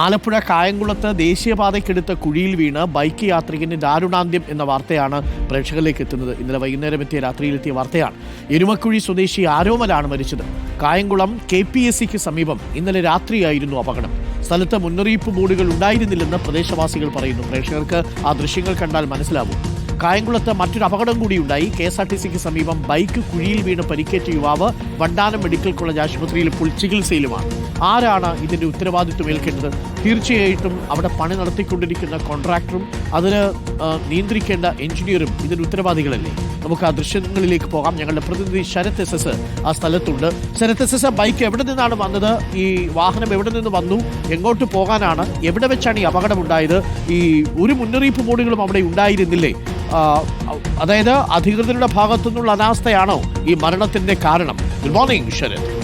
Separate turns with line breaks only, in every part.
ആലപ്പുഴ കായംകുളത്ത് ദേശീയപാതയ്ക്കെടുത്ത കുഴിയിൽ വീണ് ബൈക്ക് യാത്രികന് ദാരുണാന്ത്യം എന്ന വാർത്തയാണ് പ്രേക്ഷകരിലേക്ക് എത്തുന്നത്. ഇന്നലെ വൈകുന്നേരം എത്തിയ രാത്രിയിലെത്തിയ വാർത്തയാണ്. എരുമക്കുഴി സ്വദേശി ആരോമലാണ് മരിച്ചത്. കായംകുളം കെ പി എസ് സിക്ക് സമീപം ഇന്നലെ രാത്രിയായിരുന്നു അപകടം. സ്ഥലത്ത് മുന്നറിയിപ്പ് ബോർഡുകൾ ഉണ്ടായിരുന്നില്ലെന്ന് പ്രദേശവാസികൾ പറയുന്നു. പ്രേക്ഷകർക്ക് ആ ദൃശ്യങ്ങൾ കണ്ടാൽ മനസ്സിലാവും. കായംകുളത്ത് മറ്റൊരു അപകടം കൂടിയുണ്ടായി. കെ എസ് ആർ ടി സിക്ക് സമീപം ബൈക്ക് കുഴിയിൽ വീണ് പരിക്കേറ്റ യുവാവ് വണ്ടാനം മെഡിക്കൽ കോളേജ് ആശുപത്രിയിൽ ഇപ്പോൾ ചികിത്സയിലുമാണ്. ആരാണ് ഇതിന്റെ ഉത്തരവാദിത്വം ഏൽക്കേണ്ടത്? തീർച്ചയായിട്ടും അവിടെ പണി നടത്തിക്കൊണ്ടിരിക്കുന്ന കോൺട്രാക്ടറും അതിന് നിയന്ത്രിക്കേണ്ട എഞ്ചിനീയറും ഇതിന്റെ ഉത്തരവാദികളല്ലേ? നമുക്ക് ആ ദൃശ്യങ്ങളിലേക്ക് പോകാം. ഞങ്ങളുടെ പ്രതിനിധി ശരത് എസ് എസ് ആ സ്ഥലത്തുണ്ട്. ശരത് എസ് എസ് ബൈക്ക് എവിടെ നിന്നാണ് വന്നത്? ഈ വാഹനം എവിടെ നിന്ന് വന്നു? എങ്ങോട്ട് പോകാനാണ്? എവിടെ വെച്ചാണ് ഈ അപകടം ഉണ്ടായത് ഈ ഒരു മുന്നറിയിപ്പ് ബോർഡുകളും അവിടെ ഉണ്ടായിരുന്നില്ലേ? അതായത് അധികൃതരുടെ ഭാഗത്തു നിന്നുള്ള അനാസ്ഥയാണോ ഈ മരണത്തിന്റെ കാരണം? Good morning Sharath.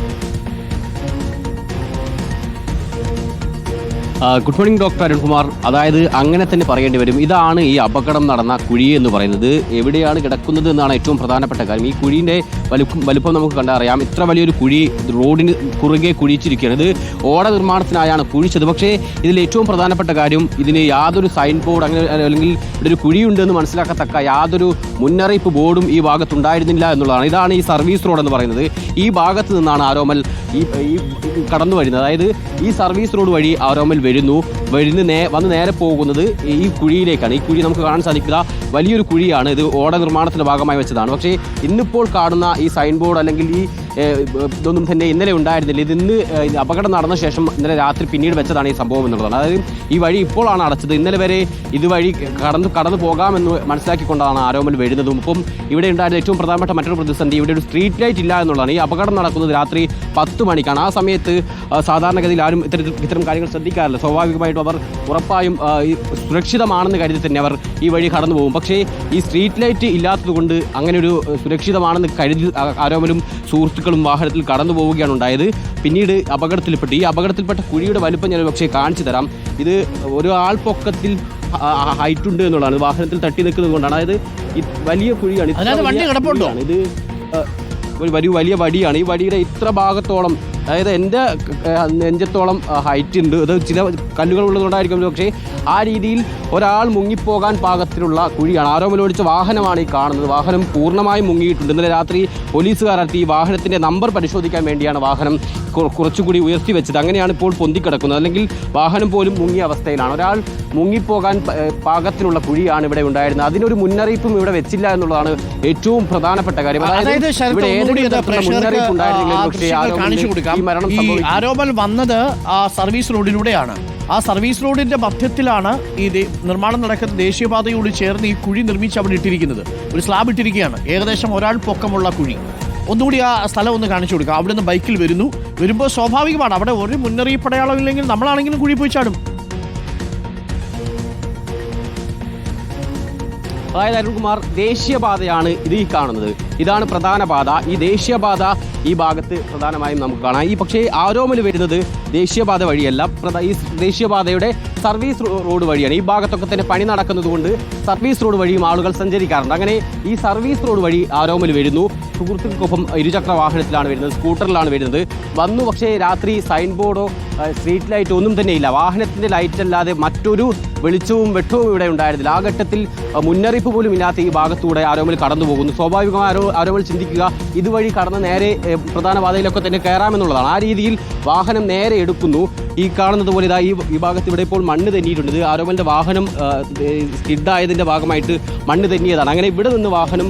Good morning doctor Arunkumar. അതായത് അങ്ങനെ തന്നെ പറയേണ്ടി വരും. ഇതാണ് ഈ അപകടം നടന്ന കുഴി എന്ന് പറയുന്നത്. എവിടെയാണ് കിടക്കുന്നത് എന്നാണ് ഏറ്റവും പ്രധാനപ്പെട്ട കാര്യം. ഈ കുഴിന്റെ വലുപ്പം വലുപ്പം നമുക്ക് കണ്ടറിയാം. ഇത്ര വലിയൊരു കുഴി റോഡിന് കുറുകെ കുഴിച്ചിരിക്കുകയാണ് ഇത് ഓട നിർമ്മാണത്തിനായാണ് കുഴിച്ചത്. പക്ഷേ ഇതിൽ ഏറ്റവും പ്രധാനപ്പെട്ട കാര്യം ഇതിന് യാതൊരു സൈൻ ബോർഡ് അങ്ങനെ അല്ലെങ്കിൽ ഇവിടെ ഒരു കുഴിയുണ്ടെന്ന് മനസ്സിലാക്കത്തക്ക യാതൊരു മുന്നറിയിപ്പ് ബോർഡും ഈ ഭാഗത്തുണ്ടായിരുന്നില്ല എന്നുള്ളതാണ്. ഇതാണ് ഈ സർവീസ് റോഡ് എന്ന് പറയുന്നത്. ഈ ഭാഗത്ത് നിന്നാണ് ആരോമൽ ഈ ഈ കടന്നു വരുന്നത് അതായത് ഈ സർവീസ് റോഡ് വഴി ആരോമൽ വരുന്നു. വരുന്ന് നേ വന്ന് നേരെ പോകുന്നത് ഈ കുഴിയിലേക്കാണ്. ഈ കുഴി നമുക്ക് കാണാൻ സാധിക്കുക. വലിയൊരു കുഴിയാണ്. ഇത് ഓട നിർമ്മാണത്തിന്റെ ഭാഗമായി വെച്ചതാണ്. പക്ഷേ ഇന്നിപ്പോൾ കാണുന്ന ഈ സൈൻ ബോർഡ് അല്ലെങ്കിൽ ഈ ഇതൊന്നും തന്നെ ഇന്നലെ ഉണ്ടായിരുന്നില്ല. ഇത് ഇന്ന് അപകടം നടന്ന ശേഷം ഇന്നലെ രാത്രി പിന്നീട് വെച്ചതാണ് ഈ സംഭവം എന്നുള്ളതാണ്. അതായത് ഈ വഴി ഇപ്പോഴാണ് അടച്ചത്. ഇന്നലെ വരെ ഇതുവഴി കടന്നു കടന്നു പോകാമെന്ന് മനസ്സിലാക്കിക്കൊണ്ടാണ് ആരോമൽ വരുന്നതും. ഇപ്പം ഇവിടെ ഉണ്ടായിരുന്ന ഏറ്റവും പ്രധാനപ്പെട്ട മറ്റൊരു പ്രതിസന്ധി ഇവിടെ ഒരു സ്ട്രീറ്റ് ലൈറ്റ് ഇല്ല എന്നുള്ളതാണ്. ഈ അപകടം നടക്കുന്നത് രാത്രി പത്ത് മണിക്കാണ്. ആ സമയത്ത് സാധാരണഗതിയിൽ ആരും ഇത്തരത്തിൽ ഇത്തരം കാര്യങ്ങൾ ശ്രദ്ധിക്കാറില്ല. സ്വാഭാവികമായിട്ടും അവർ ഉറപ്പായും സുരക്ഷിതമാണെന്ന് കരുതി തന്നെ അവർ ഈ വഴി കടന്നു പോകും. പക്ഷേ ഈ സ്ട്രീറ്റ് ലൈറ്റ് ഇല്ലാത്തതുകൊണ്ട് അങ്ങനെ ഒരു സുരക്ഷിതമാണെന്ന് കരുതി ആരോമലും ആരോമലും സുഹൃത്തുക്കളും വാഹനത്തിൽ കടന്നു പോവുകയാണ് ഉണ്ടായത്. പിന്നീട് അപകടത്തിൽപ്പെട്ടു ഈ അപകടത്തിൽപ്പെട്ട കുഴിയുടെ വലുപ്പം ഞാൻ പക്ഷേ കാണിച്ചു തരാം. ഇത് ഒരു ആൾപ്പൊക്കത്തിൽ ഹൈറ്റ് ഉണ്ട് എന്നുള്ളതാണ്. വാഹനത്തിൽ തട്ടി നിൽക്കുന്നത് കൊണ്ടാണ്. അതായത് വലിയ കുഴിയാണ്. ഇത് ഒരു വലിയ വലിയ വടിയാണ്. ഈ വടിയുടെ ഇത്ര ഭാഗത്തോളം അതായത് എന്റെ നെഞ്ചത്തോളം ഹൈറ്റ് ഉണ്ട്. അത് ചില കല്ലുകൾ ഉള്ളതുകൊണ്ടായിരിക്കും പക്ഷേ ആ രീതിയിൽ ഒരാൾ മുങ്ങിപ്പോകാൻ പാകത്തിലുള്ള കുഴിയാണ്. ആരോ ആരോമലോടിച്ച വാഹനമാണ് ഈ കാണുന്നത്. വാഹനം പൂർണമായും മുങ്ങിയിട്ടുണ്ട്. ഇന്നലെ രാത്രി പോലീസുകാരെത്തി ഈ വാഹനത്തിന്റെ നമ്പർ പരിശോധിക്കാൻ വേണ്ടിയാണ് വാഹനം കുറച്ചുകൂടി ഉയർത്തി വെച്ചത്. അങ്ങനെയാണ് ഇപ്പോൾ പൊന്തിക്കിടക്കുന്നത്. അല്ലെങ്കിൽ വാഹനം പോലും മുങ്ങിയ അവസ്ഥയിലാണ്. ഒരാൾ മുങ്ങിപ്പോകാൻ പാകത്തിലുള്ള കുഴിയാണ് ഇവിടെ ഉണ്ടായിരുന്നത്. അതിനൊരു മുന്നറിയിപ്പും ഇവിടെ വെച്ചില്ല എന്നുള്ളതാണ് ഏറ്റവും പ്രധാനപ്പെട്ട കാര്യം.
അതായത്
ഇവിടെ ഏതെങ്കിലും മുന്നറിയിപ്പ്
ആ
ഉണ്ടായിരുന്നെങ്കിൽ പക്ഷേ ഈ മരണം
ഈ
സംഭവിച്ചു
വന്നത് ആ സർവീസ് റോഡിലൂടെയാണ്. ആ സർവീസ് റോഡിന്റെ മധ്യത്തിലാണ് ഈ നിർമ്മാണം നടക്കുന്ന ദേശീയപാതയോട് ചേർന്ന് ഈ കുഴി നിർമ്മിച്ച് അവിടെ ഇട്ടിരിക്കുന്നത്. ഒരു സ്ലാബ് ഇട്ടിരിക്കുകയാണ്. ഏകദേശം ഒരാൾ പൊക്കമുള്ള കുഴി. ഒന്നുകൂടി ആ സ്ഥലം ഒന്ന് കാണിച്ചു കൊടുക്കുക അവിടെ നിന്ന് ബൈക്കിൽ വരുന്നു. വരുമ്പോൾ സ്വാഭാവികമാണ്. അവിടെ ഒരു മുന്നറിയിപ്പ് അടയാളം ഇല്ലെങ്കിൽ നമ്മളാണെങ്കിലും കുഴി പോയി ചാടും.
അതായത് അരുൺകുമാർ ദേശീയപാതയാണ് ഇത് ഈ കാണുന്നത്. ഇതാണ് പ്രധാന പാത ഈ ദേശീയപാത ഈ ഭാഗത്ത് പ്രധാനമായും നമുക്ക് കാണാം. ഈ പക്ഷേ ആരോമൽ വരുന്നത് ദേശീയപാത വഴിയല്ല. ഈ ദേശീയപാതയുടെ സർവീസ് റോഡ് വഴിയാണ്. ഈ ഭാഗത്തൊക്കെ തന്നെ പണി നടക്കുന്നതുകൊണ്ട് സർവീസ് റോഡ് വഴിയും ആളുകൾ സഞ്ചരിക്കാറുണ്ട്. അങ്ങനെ ഈ സർവീസ് റോഡ് വഴി ആരോമൽ വരുന്നു. സുഹൃത്തുക്കൾക്കൊപ്പം ഇരുചക്ര വാഹനത്തിലാണ് വരുന്നത്. സ്കൂട്ടറിലാണ് വരുന്നത്. വന്നു പക്ഷേ രാത്രി സൈൻ ബോർഡോ സ്ട്രീറ്റ് ലൈറ്റ് ഒന്നും തന്നെ ഇല്ല. വാഹനത്തിന്റെ ലൈറ്റ് അല്ലാതെ മറ്റൊരു വെളിച്ചവും വെട്ടവും ഇവിടെ ഉണ്ടായിരുന്നില്ല. ആ ഘട്ടത്തിൽ മുന്നറിയിപ്പ് പോലും ഇല്ലാത്ത ഈ ഭാഗത്തൂടെ ആരോമൽ കടന്നു പോകുന്നു സ്വാഭാവികമായ ആരോ ആരോമൽ ചിന്തിക്കുക ഇതുവഴി കടന്ന് നേരെ പ്രധാന പാതയിലൊക്കെ തന്നെ കയറാമെന്നുള്ളതാണ്. ആ രീതിയിൽ വാഹനം നേരെ എടുക്കുന്നു. ഈ കാണുന്നത് പോലെ ഇതാ ഈ വിഭാഗത്തിൽ ഭാഗത്ത് ഇവിടെ ഇപ്പോൾ മണ്ണ് തെന്നിയിട്ടുണ്ട്. ഇത് ആരോമലിന്റെ വാഹനം സ്കിഡായതിന്റെ ഭാഗമായിട്ട് മണ്ണ് തെന്നിയതാണ്. അങ്ങനെ ഇവിടെ നിന്ന് വാഹനം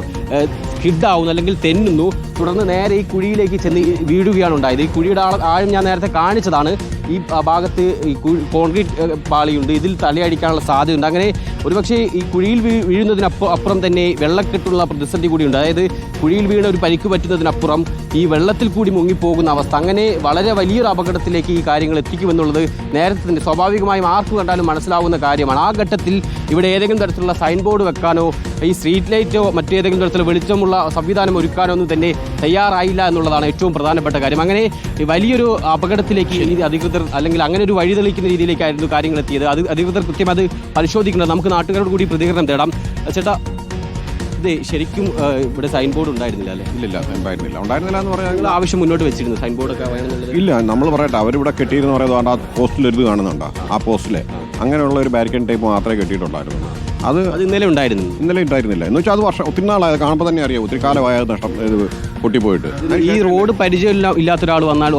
സ്കിഡാവുന്നു അല്ലെങ്കിൽ തെന്നുന്നു. തുടർന്ന് നേരെ ഈ കുഴിയിലേക്ക് ചെന്ന് വീഴുകയാണ് ഉണ്ടായത്. ഈ കുഴിയുടെ ആഴം ഞാൻ നേരത്തെ കാണിച്ചതാണ്. ഈ ഭാഗത്ത് ഈ കോൺക്രീറ്റ് പാളിയുണ്ട്. ഇതിൽ തലയടിക്കാനുള്ള സാധ്യതയുണ്ട്. അങ്ങനെ ഒരുപക്ഷേ ഈ കുഴിയിൽ വീഴുന്നതിനപ്പുറം തന്നെ വെള്ളക്കെട്ടുള്ള പ്രതിസന്ധി കൂടിയുണ്ട്. അതായത് കുഴിയിൽ വീണ ഒരു പരിക്ക് പറ്റുന്നതിനപ്പുറം ഈ വെള്ളത്തിൽ കൂടി മുങ്ങിപ്പോകുന്ന അവസ്ഥ. അങ്ങനെ വളരെ വലിയൊരു അപകടത്തിലേക്ക് ഈ കാര്യങ്ങൾ എത്തിക്കുമെന്നുള്ളത് നേരത്തെ തന്നെ സ്വാഭാവികമായും ആർക്ക് കണ്ടാലും മനസ്സിലാവുന്ന കാര്യമാണ്. ആ ഘട്ടത്തിൽ ഇവിടെ ഏതെങ്കിലും തരത്തിലുള്ള സൈൻ ബോർഡ് വെക്കാനോ ഈ സ്ട്രീറ്റ് ലൈറ്റോ മറ്റേതെങ്കിലും തരത്തിലുള്ള വെളിച്ചമുള്ള സംവിധാനം ഒരുക്കാനോ ഒന്നും തന്നെ തയ്യാറായില്ല എന്നുള്ളതാണ് ഏറ്റവും പ്രധാനപ്പെട്ട കാര്യം. അങ്ങനെ വലിയൊരു അപകടത്തിലേക്ക് ഈ അധികൃതർ അല്ലെങ്കിൽ അങ്ങനെ ഒരു വഴി തെളിയിക്കുന്ന രീതിയിലേക്കായിരുന്നു കാര്യങ്ങൾ എത്തിയത്. അത് അധികൃതർ കൃത്യം അത് പരിശോധിക്കുന്നത് നമുക്ക് നാട്ടുകാരോട് കൂടി പ്രതികരണം തേടാം. ചേട്ടാ ഇത് ശരിക്കും ഇവിടെ സൈൻ ബോർഡ് ഉണ്ടായിരുന്നില്ല അല്ലേ?
ഇല്ലില്ല ഉണ്ടായിരുന്നില്ല. ഉണ്ടായിരുന്നില്ല എന്ന് പറയുന്നത്
നിങ്ങൾ ആവശ്യം മുന്നോട്ട് വെച്ചിരുന്നു സൈൻ ബോർഡ് ഒക്കെ വേണമെന്നുള്ളത്
ഇല്ല നമ്മൾ പറയട്ടെ. അവരിവിടെ കെട്ടിയിരുന്ന് പറയുന്നത് ആ പോസ്റ്റിൽ ഒരു ഇത് കാണുന്നുണ്ടോ? ആ പോസ്റ്റിലെ അങ്ങനെയുള്ള ഒരു ബാരിക്കേഡ് ടൈപ്പ് മാത്രമേ കെട്ടിയിട്ടുണ്ടായിരുന്നു അത്
അത് ഇന്നലെ ഉണ്ടായിരുന്നു.
ഇന്നലെ ഉണ്ടായിരുന്നില്ല. എന്ന് വെച്ചാൽ അത് വർഷം ഒത്തിരി നാളായത് കാണുമ്പോൾ തന്നെ അറിയാം. ഒത്തിരി കാലമായ നഷ്ടം ഇത് പൊട്ടിപ്പോയിട്ട്.
ഈ റോഡ് പരിചയം ഇല്ലാത്ത ഒരാൾ വന്നാൽ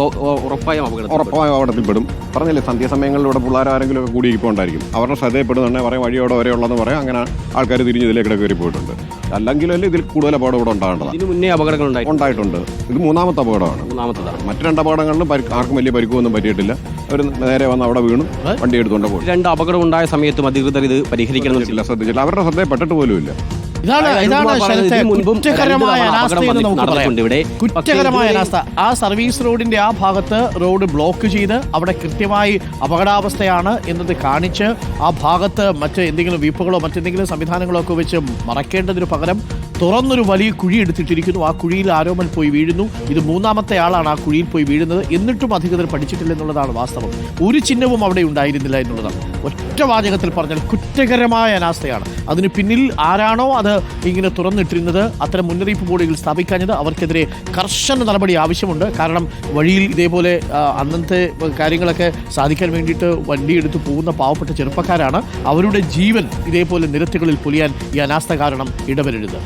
ഉറപ്പായും അപകടം
ഉറപ്പായും അപകടത്തിൽപ്പെടും. പറഞ്ഞില്ലേ സന്ധ്യാസമയങ്ങളിൽ ഇവിടെ പിള്ളേർ ആരെങ്കിലും ഒക്കെ കൂടി ഇരിപ്പുണ്ടായിരിക്കും അവരുടെ ശ്രദ്ധയപ്പെടുന്നുണ്ടെങ്കിൽ പറയാം വഴിയോടെ വരെയുള്ളതെന്ന് പറയാം. അങ്ങനെ ആൾക്കാർ തിരിഞ്ഞ് ഇതിലേക്ക് കയറി പോയിട്ടുണ്ട് അല്ലെങ്കിലല്ലേ ഇതിൽ കൂടുതൽ അപകടം ഇവിടെ ഉണ്ടാകേണ്ടത്?
ഇതിന് മുന്നേ അപകടങ്ങൾ
ഉണ്ടായിട്ടുണ്ട്. ഇത് മൂന്നാമത്തെ അപകടമാണ്.
മൂന്നാമത്തതാണ്
മറ്റു രണ്ട് അപകടങ്ങളിലും പരിക്ക് ആർക്കും വലിയ പരിക്കൊന്നും പറ്റിയിട്ടില്ല. അവർ നേരെ വന്ന് അവിടെ വീണു. വണ്ടി എടുത്തുകൊണ്ട് പോകും
രണ്ട് അപകടം ഉണ്ടായ സമയത്തും അധികൃതർ ഇത് പരിഹരിക്കണം
ഇല്ല ശ്രദ്ധിച്ചില്ല. അവരുടെ ശ്രദ്ധയിൽ പെട്ടിട്ട്
പോലും
അതായത്
ഇതാണ്
ഇതാണ്
കുറ്റകരമായ
രണ്ട് തവണ
അനാസ്ഥ
അപകടം
എന്ന് നമുക്ക് പറയാം. കുറ്റകരമായ അനാസ്ഥ ആ സർവീസ് റോഡിന്റെ ആ ഭാഗത്ത് റോഡ് ബ്ലോക്ക് ചെയ്ത് അവിടെ കൃത്യമായി അപകടാവസ്ഥയാണ് എന്നത് കാണിച്ച് ആ ഭാഗത്ത് മറ്റ് എന്തെങ്കിലും വീപ്പുകളോ മറ്റെന്തെങ്കിലും സംവിധാനങ്ങളോ ഒക്കെ വെച്ച് മറക്കേണ്ടതിന് പകരം തുറന്നൊരു വലിയ കുഴി എടുത്തിട്ടിരിക്കുന്നു. ആ കുഴിയിൽ ആരോമൽ പോയി വീഴുന്നു. ഇത് മൂന്നാമത്തെ ആളാണ് ആ കുഴിയിൽ പോയി വീഴുന്നത്. എന്നിട്ടും അധികൃതർ പഠിച്ചിട്ടില്ല എന്നുള്ളതാണ് വാസ്തവം. ഒരു ചിഹ്നവും അവിടെ ഉണ്ടായിരുന്നില്ല എന്നുള്ളതാണ്. ഒറ്റ വാചകത്തിൽ പറഞ്ഞാൽ കുറ്റകരമായ അനാസ്ഥയാണ്. അതിന് പിന്നിൽ ആരാണോ അത് ഇങ്ങനെ തുറന്നിട്ടിരുന്നത്. അത്തരം മുന്നറിയിപ്പ് ബോർഡുകൾ സ്ഥാപിക്കാഞ്ഞത് അവർക്കെതിരെ കർശന നടപടി ആവശ്യമുണ്ട്. കാരണം വഴിയിൽ ഇതേപോലെ അന്നത്തെ കാര്യങ്ങളൊക്കെ സാധിക്കാൻ വേണ്ടിയിട്ട് വണ്ടി എടുത്ത് പോകുന്ന പാവപ്പെട്ട ചെറുപ്പക്കാരാണ്. അവരുടെ ജീവൻ ഇതേപോലെ നിരത്തുകളിൽ പൊലിയാൻ ഈ അനാസ്ഥ കാരണം ഇടവരരുത്.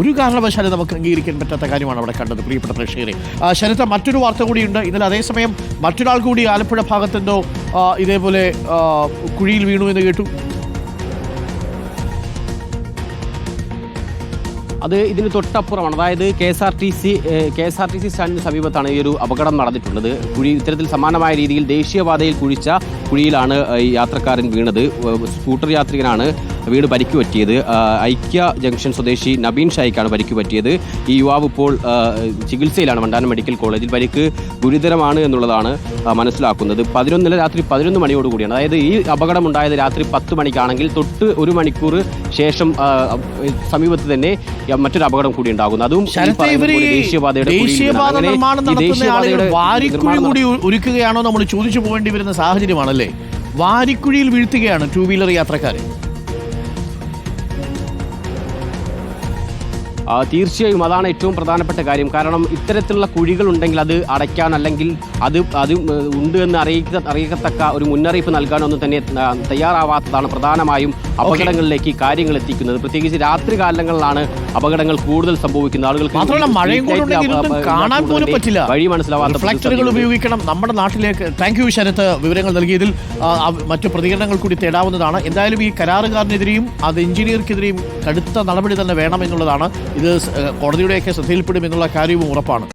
ഒരു കാരണവശാലും നമുക്ക് അംഗീകരിക്കാൻ പറ്റാത്ത കാര്യമാണ് അവിടെ കണ്ടത് പ്രിയപ്പെട്ട പ്രേക്ഷകരെ. ശരത്ത മറ്റൊരു വാർത്ത കൂടിയുണ്ട് ഇന്നലെ അതേസമയം മറ്റൊരാൾ കൂടി ആലപ്പുഴ ഭാഗത്തെന്തോ ഇതേപോലെ കുഴിയിൽ വീണു എന്ന് കേട്ടു.
അത് ഇതിന് തൊട്ടപ്പുറമാണ്. അതായത് K S R T C K S R T C സ്റ്റാൻഡിന് സമീപത്താണ് ഈ ഒരു അപകടം നടന്നിട്ടുള്ളത്. കുഴി ഇത്തരത്തിൽ സമാനമായ രീതിയിൽ ദേശീയപാതയിൽ കുഴിച്ച കുഴിയിലാണ് യാത്രക്കാരൻ വീണത്. സ്കൂട്ടർ യാത്രികനാണ്. വീണ് പരിക്ക് പറ്റിയത്. ഐക്യ ജംഗ്ഷൻ സ്വദേശി നബീൻ ഷായിക്കാണ് പരിക്ക് പറ്റിയത്. ഈ യുവാവ് ഇപ്പോൾ ചികിത്സയിലാണ് വണ്ടാനം മെഡിക്കൽ കോളേജിൽ. പരിക്ക് ഗുരുതരമാണ് എന്നുള്ളതാണ് മനസ്സിലാക്കുന്നത്. പതിനൊന്നിന് രാത്രി പതിനൊന്ന് മണിയോടുകൂടിയാണ്. അതായത് ഈ അപകടം ഉണ്ടായത് രാത്രി പത്ത് മണിക്കാണെങ്കിൽ തൊട്ട് ഒരു മണിക്കൂർ ശേഷം സമീപത്ത് തന്നെ മറ്റൊരു അപകടം കൂടി ഉണ്ടാകുന്നു. അതും ദേശീയപാതയുടെ
ഒരുക്കുകയാണോ നമ്മൾ ചോദിച്ചു പോകേണ്ടി വരുന്ന സാഹചര്യമാണല്ലേ? വാരിക്കുഴിയിൽ വീഴ്ത്തുകയാണ് ടൂ വീലർ യാത്രക്കാരെ.
തീർച്ചയായും അതാണ് ഏറ്റവും പ്രധാനപ്പെട്ട കാര്യം. കാരണം ഇത്തരത്തിലുള്ള കുഴികൾ ഉണ്ടെങ്കിൽ അത് അടയ്ക്കാൻ അല്ലെങ്കിൽ അത് അത് ഉണ്ട് എന്ന് അറിയിക്ക അറിയിക്കത്തക്ക ഒരു മുന്നറിയിപ്പ് നൽകാനൊന്നും തന്നെ തയ്യാറാവാത്തതാണ് പ്രധാനമായും അപകടങ്ങളിലേക്ക് കാര്യങ്ങൾ എത്തിക്കുന്നത്. പ്രത്യേകിച്ച് രാത്രി കാലങ്ങളിലാണ് അപകടങ്ങൾ കൂടുതൽ സംഭവിക്കുന്നത്. ആളുകൾക്ക് വഴി മനസ്സിലാവാത്ത
ഉപയോഗിക്കണം. നമ്മുടെ നാട്ടിലേക്ക് താങ്ക് യു ശരത്ത് വിവരങ്ങൾ നൽകിയതിൽ മറ്റു പ്രതികരണങ്ങൾ കൂടി തേടാവുന്നതാണ്. എന്തായാലും ഈ കരാറുകാരനെതിരെയും അത് എഞ്ചിനീയർക്കെതിരെയും കടുത്ത നടപടി തന്നെ വേണം എന്നുള്ളതാണ്. ഇത് കോടതിയുടെയൊക്കെ ശ്രദ്ധയിൽപ്പെടും എന്നുള്ള കാര്യവും ഉറപ്പാണ്.